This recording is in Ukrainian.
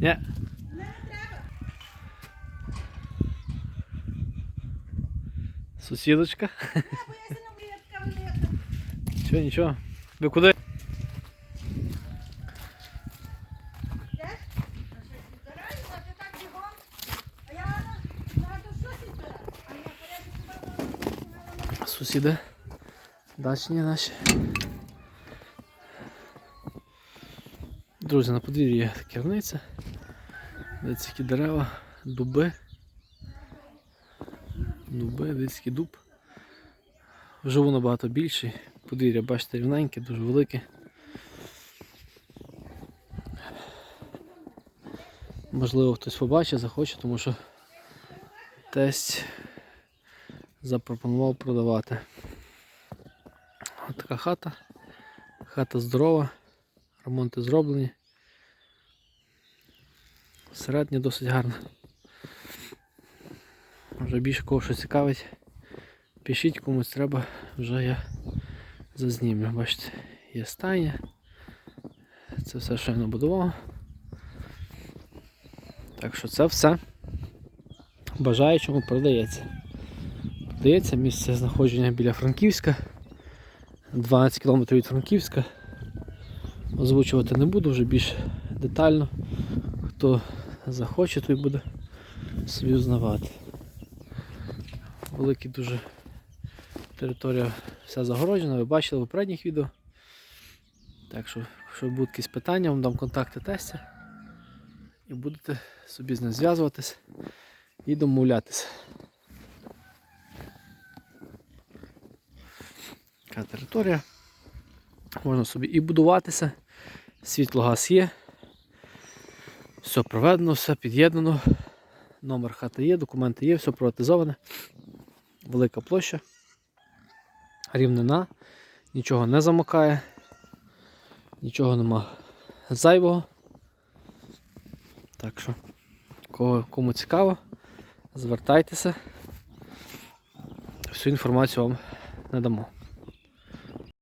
Ні. Сусідочка. Велика. Нічого. Ви куди? Йдеш? Збираю, а ти так бігом. А я зараз то щось збираю. А я порядку Сусіди. Дачні наші. Друзі, на подвір'ї є керниця. Дивіться, які дерева, дуби. Дуби, дивіться, який дуб. Живу набагато більший. Подвір'я, бачите, рівненьке, дуже велике. Можливо, хтось побачить, захоче, тому що тесть запропонував продавати. Ось така хата. Хата здорова, ремонти зроблені. Середня досить гарна. Вже більше кого що цікавить. Пишіть комусь треба, вже я зазнімлю. Бачите, є стайня. Це все, що я набудував. Так що це все бажаючому продається. Продається місце знаходження біля Франківська. 12 км від Франківська. Озвучувати не буду вже більш детально. Хто захоче, той буде собі узнавати. Великий дуже територія вся загороджена, ви бачили в попередніх відео. Так що, якщо будуть якісь питання, вам дам контакти тестя і будете собі з ним зв'язуватись і домовлятися. Така територія. Можна собі і будуватися. Світло газ є. Все проведено, все під'єднано. Номер хати є, документи є, все приватизоване. Велика площа. Рівнина. Нічого не замокає. Нічого нема зайвого. Так що, кого, кому цікаво, звертайтеся. Всю інформацію вам надамо.